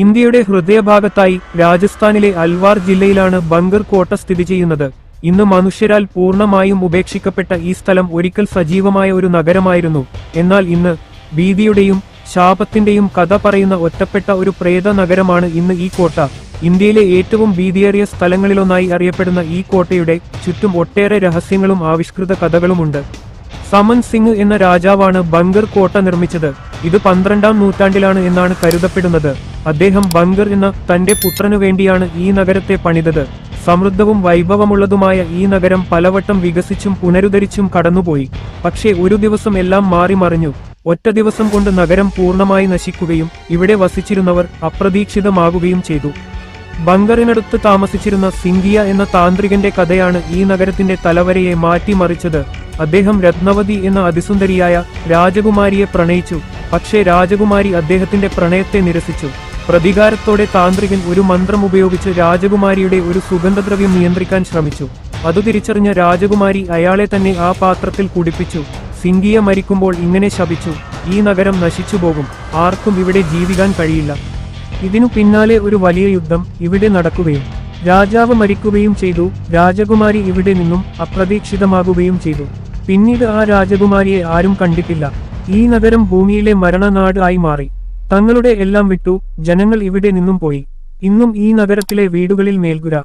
ഇന്ത്യയുടെ ഹൃദയഭാഗത്തായി രാജസ്ഥാനിലെ അൽവാർ ജില്ലയിലാണ് ബങ്കർ കോട്ട സ്ഥിതി ചെയ്യുന്നത്. ഇന്ന് മനുഷ്യരാൽ പൂർണമായും ഉപേക്ഷിക്കപ്പെട്ട ഈ സ്ഥലം ഒരിക്കൽ സജീവമായ ഒരു നഗരമായിരുന്നു. എന്നാൽ ഇന്ന് ഭീതിയുടെയും ശാപത്തിന്റെയും കഥ പറയുന്ന ഒറ്റപ്പെട്ട ഒരു പ്രേത നഗരമാണ് ഇന്ന് ഈ കോട്ട. ഇന്ത്യയിലെ ഏറ്റവും ഭീതിയേറിയ സ്ഥലങ്ങളിലൊന്നായി അറിയപ്പെടുന്ന ഈ കോട്ടയുടെ ചുറ്റും ഒട്ടേറെ രഹസ്യങ്ങളും ആവിഷ്കൃത കഥകളുമുണ്ട്. സമൻ സിംഗ് എന്ന രാജാവാണ് ബങ്കർ കോട്ട നിർമ്മിച്ചത്. ഇത് പന്ത്രണ്ടാം നൂറ്റാണ്ടിലാണ് എന്നാണ് കരുതപ്പെടുന്നത്. അദ്ദേഹം ബങ്കർ എന്ന തന്റെ പുത്രനു വേണ്ടിയാണ് ഈ നഗരത്തെ പണിതത്. സമൃദ്ധവും വൈഭവമുള്ളതുമായ ഈ നഗരം പലവട്ടം വികസിച്ചും പുനരുദ്ധരിച്ചും കടന്നുപോയി. പക്ഷേ ഒരു ദിവസം എല്ലാം മാറി മറിഞ്ഞു. ഒറ്റ ദിവസം കൊണ്ട് നഗരം പൂർണമായി നശിക്കുകയും ഇവിടെ വസിച്ചിരുന്നവർ അപ്രതീക്ഷിതമാകുകയും ചെയ്തു. ബങ്കറിനടുത്ത് താമസിച്ചിരുന്ന സിംഗിയ എന്ന താന്ത്രികന്റെ കഥയാണ് ഈ നഗരത്തിന്റെ തലവരയെ മാറ്റിമറിച്ചത്. അദ്ദേഹം രത്നവതി എന്ന അതിസുന്ദരിയായ രാജകുമാരിയെ പ്രണയിച്ചു. പക്ഷേ രാജകുമാരി അദ്ദേഹത്തിന്റെ പ്രണയത്തെ നിരസിച്ചു. പ്രതികാരത്തോടെ താന്ത്രികൻ ഒരു മന്ത്രം ഉപയോഗിച്ച് രാജകുമാരിയുടെ ഒരു സുഗന്ധദ്രവ്യം നിയന്ത്രിക്കാൻ ശ്രമിച്ചു. അതു തിരിച്ചറിഞ്ഞ രാജകുമാരി അയാളെ തന്നെ ആ പാത്രത്തിൽ കുടിപ്പിച്ചു. സിംഗിയ മരിക്കുമ്പോൾ ഇങ്ങനെ ശപിച്ചു ഈ നഗരം നശിച്ചു പോകും. ആർക്കും ഇവിടെ ജീവിക്കാൻ കഴിയില്ല. ഇതിനു പിന്നാലെ ഒരു വലിയ യുദ്ധം ഇവിടെ നടക്കുകയും രാജാവ് മരിക്കുകയും ചെയ്തു. രാജകുമാരി ഇവിടെ നിന്നും അപ്രതീക്ഷിതമാകുകയും ചെയ്തു. പിന്നീട് ആ രാജകുമാരിയെ ആരും കണ്ടിട്ടില്ല. ഈ നഗരം ഭൂമിയിലെ മരണനാട് ആയി മാറി. തങ്ങളുടെ എല്ലാം വിട്ടു ജനങ്ങൾ ഇവിടെ നിന്നും പോയി. ഇന്നും ഈ നഗരത്തിലെ വീടുകളിൽ മേൽഗുര.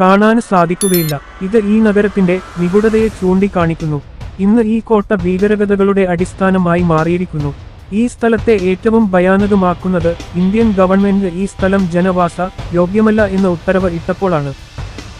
കാണാൻ സാധിക്കുകയില്ല. ഇത് ഈ നഗരത്തിന്റെ നിഗൂഢതയെ ചൂണ്ടിക്കാണിക്കുന്നു. ഇന്ന് ഈ കോട്ട ഭീകരകഥകളുടെ അടിസ്ഥാനമായി മാറിയിരിക്കുന്നു. ഈ സ്ഥലത്തെ ഏറ്റവും ഭയാനകമാക്കുന്നത് ഇന്ത്യൻ ഗവൺമെന്റ് ഈ സ്ഥലം ജനവാസ യോഗ്യമല്ല എന്ന ഉത്തരവ് ഇട്ടപ്പോഴാണ്.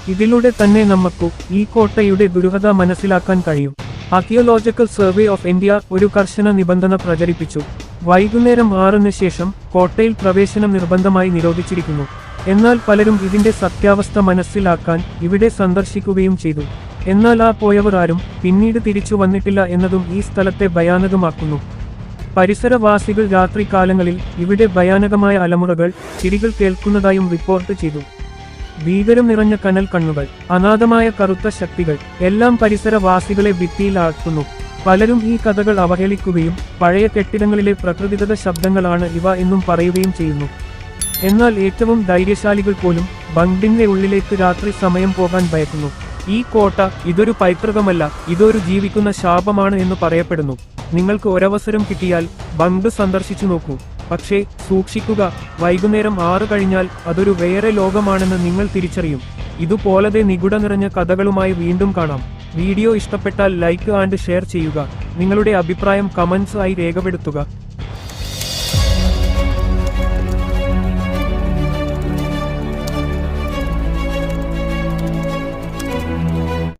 ഇതിലൂടെ തന്നെ നമുക്ക് ഈ കോട്ടയുടെ ദുരൂഹത മനസ്സിലാക്കാൻ കഴിയും. ആർക്കിയോളജിക്കൽ സർവേ ഓഫ് ഇന്ത്യ ഒരു കർശന നിബന്ധന പ്രചരിപ്പിച്ചു. വൈകുന്നേരം ആറിന് ശേഷം കോട്ടയിൽ പ്രവേശനം നിർബന്ധമായി നിരോധിച്ചിരിക്കുന്നു. എന്നാൽ പലരും ഇതിന്റെ സത്യാവസ്ഥ മനസ്സിലാക്കാൻ ഇവിടെ സന്ദർശിക്കുകയും ചെയ്തു. എന്നാൽ ആ പോയവർ ആരും പിന്നീട് തിരിച്ചു വന്നിട്ടില്ല എന്നതും ഈ സ്ഥലത്തെ ഭയാനകമാക്കുന്നു. പരിസരവാസികൾ രാത്രികാലങ്ങളിൽ ഇവിടെ ഭയാനകമായ അലമുറകൾ ചിരികൾ കേൾക്കുന്നതായും റിപ്പോർട്ട് ചെയ്തു. ഭീകരം നിറഞ്ഞ കനൽ കണ്ണുകൾ അനാഥമായ കറുത്ത ശക്തികൾ എല്ലാം പരിസരവാസികളെ ഭിത്തിയിലാക്കുന്നു. പലരും ഈ കഥകൾ അവഹേളിക്കുകയും പഴയ കെട്ടിടങ്ങളിലെ പ്രകൃതിഗത ശബ്ദങ്ങളാണ് ഇവ എന്നും പറയുകയും ചെയ്യുന്നു. എന്നാൽ ഏറ്റവും ധൈര്യശാലികൾ പോലും ബങ്കിന്റെ ഉള്ളിലേക്ക് രാത്രി സമയം പോകാൻ ഭയക്കുന്നു. ഈ കോട്ട ഇതൊരു പൈതൃകമല്ല ഇതൊരു ജീവിക്കുന്ന ശാപമാണ് എന്ന് പറയപ്പെടുന്നു. നിങ്ങൾക്ക് ഒരവസരം കിട്ടിയാൽ ബങ്ക് സന്ദർശിച്ചു നോക്കൂ. പക്ഷേ സൂക്ഷിക്കുക. വൈകുന്നേരം ആറ് കഴിഞ്ഞാൽ അതൊരു വേറെ ലോകമാണെന്ന് നിങ്ങൾ തിരിച്ചറിയും. ഇതുപോലത്തെ നിഗൂഢ നിറഞ്ഞ കഥകളുമായി വീണ്ടും കാണാം. വീഡിയോ ഇഷ്ടപ്പെട്ടാൽ ലൈക്ക് ആൻഡ് ഷെയർ ചെയ്യുക. നിങ്ങളുടെ അഭിപ്രായം കമൻസ് ആയി രേഖപ്പെടുത്തുക.